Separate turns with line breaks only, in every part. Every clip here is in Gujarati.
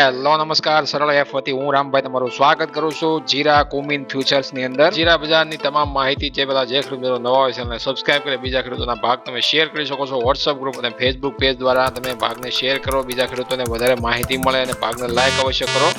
હેલો, નમસ્કાર. સરળ એફ વતી હું રામભાઈ તમારું સ્વાગત કરું છું જીરા કોમિન ફ્યુચર્સની અંદર. જીરા બજારની તમામ માહિતી જે બધા જે ખેડૂતો નવા હોય છે સબસ્ક્રાઇબ કરી, બીજા ખેડૂતોના ભાગ તમે શેર કરી શકો છો. વોટ્સઅપ ગ્રુપ અને ફેસબુક પેજ દ્વારા તમે ભાગને શેર કરો. બીજા ખેડૂતોને વધારે માહિતી મળે અને ભાગને લાઈક અવશ્ય કરો.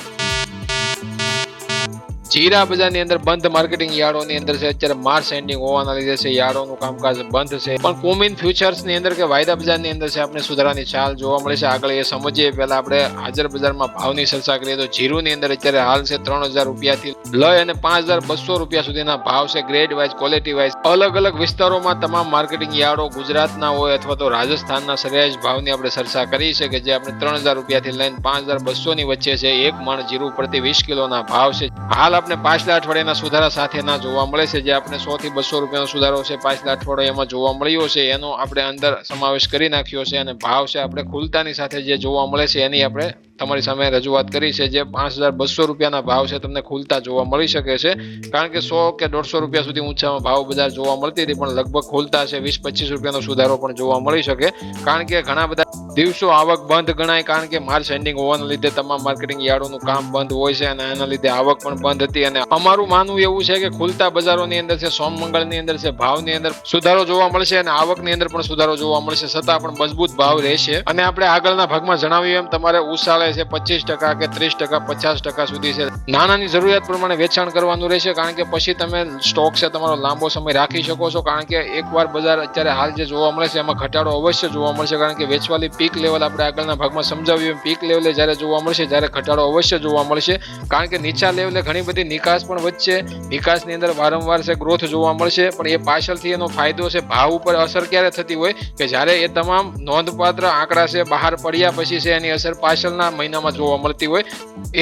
જીરા બજારની અંદર બંધ માર્કેટિંગ યાર્ડોની અંદર છે. અત્યારે માર્ચ એન્ડિંગ હોવાના લીધે છે. યાર્ડોનું કામકાજ બંધ છે. પણ કોમિન ફ્યુચર્સની અંદર કે વાયદા બજારની અંદર છે, આપણે સુધારાની ચાલ જોવા મળે છે. આગળ એ સમજીએ. પહેલા આપણે હાજર બજારમાં ભાવની ચર્ચા કરીએ તો જીરુની અંદર અત્યારે હાલ છે ત્રણ હજાર રૂપિયાથી લઈ અને પાંચ હજાર બસો રૂપિયા સુધીના ભાવ છે ગ્રેડ વાઇઝ ક્વોલિટી વાઇઝ અલગ અલગ વિસ્તારોમાં તમામ માર્કેટિંગ યાર્ડો ગુજરાતના હોય અથવા તો રાજસ્થાનના સરેરાશ ભાવની આપણે ચર્ચા કરી છે કે જે આપણે ત્રણ હજાર રૂપિયાથી લઈને પાંચ હજાર બસો ની વચ્ચે છે. એક મણ જીરું પ્રતિ વીસ કિલોના ભાવ છે. હાલ આપણે પાછલા અઠવાડિયાના સુધારા સાથેના જોવા મળે છે, જે આપણે સો થી બસો રૂપિયાનો સુધારો છે, પાછલા અઠવાડિયામાં જોવા મળ્યો છે, એનો આપણે અંદર સમાવેશ કરી નાખ્યો છે અને ભાવ છે આપણે ખુલતાની સાથે જે જોવા મળે છે, એની આપણે તમારી સામે રજૂઆત કરી છે, જે પાંચ હજાર બસો રૂપિયાના ભાવ છે, તમને ખુલતા જોવા મળી શકે છે. કારણ કે સો કે દોઢસો રૂપિયા સુધી ઊંચામાં ભાવ બજાર જોવા મળતી હતી, પણ લગભગ ખુલતા છે, વીસ પચીસ રૂપિયાનો સુધારો પણ જોવા મળી શકે. કારણ કે ઘણા બધા દિવસો આવક બંધ ગણાય કારણ કે માર્ચ એન્ડિંગ હોવાના લીધે તમામ માર્કેટિંગ યાર્ડોનું કામ બંધ હોય છે અને એના લીધે આવક પણ બંધ હતી અને અમારું માનવું એવું છે કે ખુલતા બજારોની અંદર છે, સોમ મંગળની અંદર છે, ભાવની અંદર સુધારો જોવા મળશે અને આવકની અંદર પણ સુધારો જોવા મળશે છતાં પણ મજબૂત ભાવ રહેશે. અને આપણે આગળના ભાગમાં જણાવ્યું એમ તમારે ઉછાળે છે પચીસ ટકા કે ત્રીસ ટકા, પચાસ ટકા સુધી છે. નાણાંની જરૂરિયાત પ્રમાણે વેચાણ કરવાનું રહેશે કારણ કે પછી તમે સ્ટોક છે તમારો લાંબો સમય રાખી શકો છો કારણ કે એકવાર બજાર અત્યારે હાલ જે જોવા મળે છે એમાં ઘટાડો અવશ્ય જોવા મળશે કારણ કે વેચવાલી પીક લેવલ આપણે આગળના ભાગમાં સમજાવ્યું પીક લેવલે જ્યારે જોવા મળશે, જ્યારે ઘટાડો અવશ્ય જોવા મળશે. કારણ કે નીચા લેવલે ઘણી બધી નિકાસ પણ વધશે. નિકાસની અંદર વારંવાર છે ગ્રોથ જોવા મળશે. પણ એ પાછળથી એનો ફાયદો છે, ભાવ ઉપર અસર ક્યારે થતી હોય કે જ્યારે એ તમામ નોંધપાત્ર આંકડા છે, બહાર પડ્યા પછી છે, એની અસર પાછળના મહિનામાં જોવા મળતી હોય.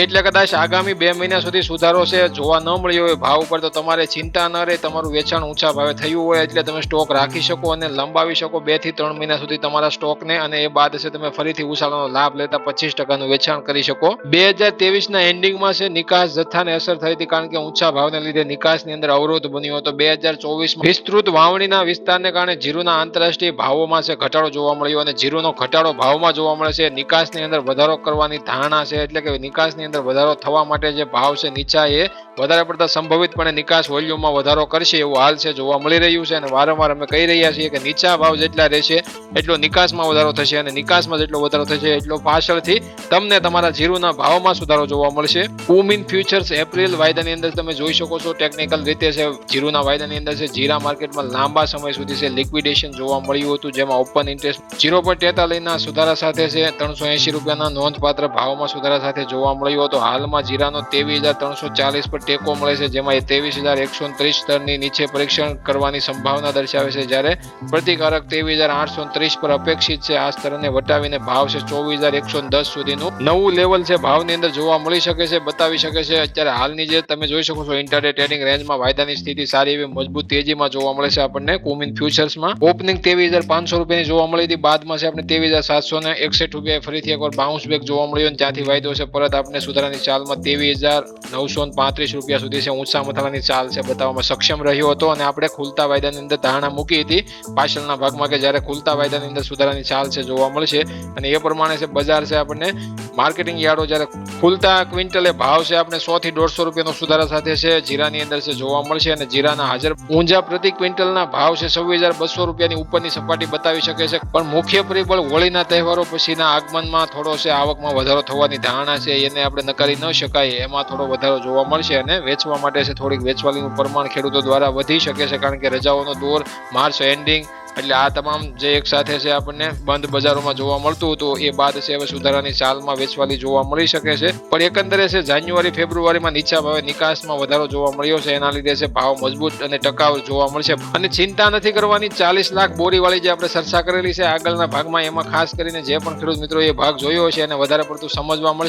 એટલે કદાચ આગામી બે મહિના સુધી સુધારો છે, જોવા ન મળ્યો હોય ભાવ ઉપર, તો તમારે ચિંતા ન રહે, તમારું વેચાણ ઊંચા ભાવે થયું હોય, એટલે તમે સ્ટોક રાખી શકો અને લંબાવી શકો. બેથી ત્રણ મહિના સુધી તમારા સ્ટોકને અને એ બાદ છે, તમે ફરીથી ઉછાળાનો લાભ લેતા પચીસ ટકાનું વેચાણ કરી શકો. બે હજાર તેવીસના એન્ડિંગમાં છે, નિકાસ જથ્થાને અસર થઈ હતી કારણ કે ઊંચા ભાવને લીધે નિકાસની અંદર અવરોધ બન્યો હતો. બે હજાર ચોવીસમાં વિસ્તૃત વાવણીના વિસ્તારને કારણે જીરુના આંતરરાષ્ટ્રીય ભાવોમાં છે, ઘટાડો જોવા મળ્યો અને જીરુનો ઘટાડો ભાવમાં જોવા મળે છે. નિકાસની અંદર વધારો કરવાની ધારણા છે, એટલે કે નિકાસની અંદર વધારો થવા માટે જે ભાવ છે નીચા એ વધારે પડતા સંભવિતપણે નિકાસ વોલ્યુમમાં વધારો કરશે એવું હાલ છે, જોવા મળી રહ્યું છે. અને વારંવાર અમે કહી રહ્યા છીએ કે નીચા ભાવ જેટલા રહેશે, એટલો નિકાસમાં વધારો થશે અને નિકાસમાં જેટલો વધારો થશે, એટલો પાછળથી તમને તમારા જીરુના ભાવમાં સુધારો જોવા મળશે. કુમિન ફ્યુચર્સ એપ્રિલ વાયદાની અંદર તમે જોઈ શકો છો, ટેકનિકલ રીતે છે, જીરુના વાયદાની અંદર છે, જીરા માર્કેટમાં લાંબા સમય સુધી છે, લિક્વિડેશન જોવા મળ્યું હતું, જેમાં ઓપન ઇન્ટરેસ્ટ ઝીરો પોઈન્ટ તેતાલીસના સુધારા સાથે છે, ત્રણસો એંશી રૂપિયાના નોંધપાત્ર ભાવમાં સુધારા સાથે જોવા મળ્યો હતો. હાલમાં જીરાનો ત્રેવીસ હજાર ત્રણસો ચાલીસ પર ટેકો મળે છે, જેમાં ત્રેવીસ હજાર એકસો ત્રીસ સ્તરની નીચે પરીક્ષણ કરવાની સંભાવના દર્શાવે છે. જ્યારે પ્રતિકારક ત્રેવીસ હજાર આઠસો ત્રીસ પર અપેક્ષિત છે, આ સ્તરને વટાવીને ભાવ છે ચોવીસ હજાર એકસો દસ સુધીનું નવું લેવલ છે. ભાવની અંદર જોવા મળી શકે છે, બતાવી શકે છે. અત્યારે હાલની જે તમે જોઈ શકો છો ઇન્ટરડે ટ્રેડિંગ રેન્જમાં વાયદાની સ્થિતિ સારી એવી મજબૂત તેજીમાં જોવા મળે છે આપણને. કોમિન ફ્યુચર્સમાં ઓપનિંગ ત્રેવીસ હજાર પાંચસો રૂપિયાની જોવા મળી હતી. બાદમાં છે આપણે ત્રેવીસ હજાર સાતસો ને એકસઠ રૂપિયા ફરીથી એકવાર બાઉન્સ બેક જોવા મળ્યો ત્યાંથી વાયદો છે. પરત આપણે સુધારાની ચાલમાં ત્રેવીસ હજાર નવસો પાંત્રીસ રૂપિયા સુધી છે. ઊંચા મથાળાની ચાલ છે બતાવવામાં સક્ષમ રહ્યો હતો અને આપણે ખુલતા વાયદાની અંદર ધારણા મૂકી હતી પાછળના ભાગમાં કે જ્યારે ખુલતા વાયદાની અંદર સુધારાની ચાલ છે જોવા મળશે અને એ પ્રમાણે છે બજાર છે આપણને માર્કેટિંગ યાર્ડો જ્યારે ખુલતા ક્વિન્ટલે ભાવ છે આપણે સો થી દોઢસો રૂપિયાનો સુધારા સાથે છે જીરાની અંદર છે જોવા મળશે અને જીરાના હાજર ઊંઝા પ્રતિ ક્વિન્ટલના ભાવ છે છવ્વીસ હજાર બસો રૂપિયાની ઉપરની સપાટી બતાવી શકે છે. પણ મુખ્ય પરિબળ હોળીના તહેવારો પછીના આગમનમાં થોડો છે આવકમાં વધારો થવાની ધારણા છે એને આપણે નકારી ન શકાય. એમાં થોડો વધારો જોવા મળશે. અને વેચવા માટે છે થોડીક વેચવાલીનું પ્રમાણ ખેડૂતો દ્વારા વધી શકે છે કારણ કે રજાઓનો દોર માર્ચ એન્ડિંગ એટલે આ તમામ જે એક સાથે છે આપણને બંધ બજારોમાં જોવા મળતું હતું, એ બાદ છે હવે સુધારાની ચાલમાં વેચવાલી જોવા મળી શકે છે. પણ એકંદરે છે જાન્યુઆરી, ફેબ્રુઆરીમાં નીચા ભાવે નિકાસમાં વધારો જોવા મળ્યો છે, એના લીધે છે ભાવ મજબૂત અને ટકાઉ જોવા મળશે. અને ચિંતા નથી કરવાની, ચાલીસ લાખ બોરીવાળી જે આપણે ચર્ચા કરેલી છે આગળના ભાગમાં, એમાં ખાસ કરીને જે પણ ખેડૂત મિત્રો એ ભાગ જોયો છે એને વધારે પડતું સમજવા મળશે.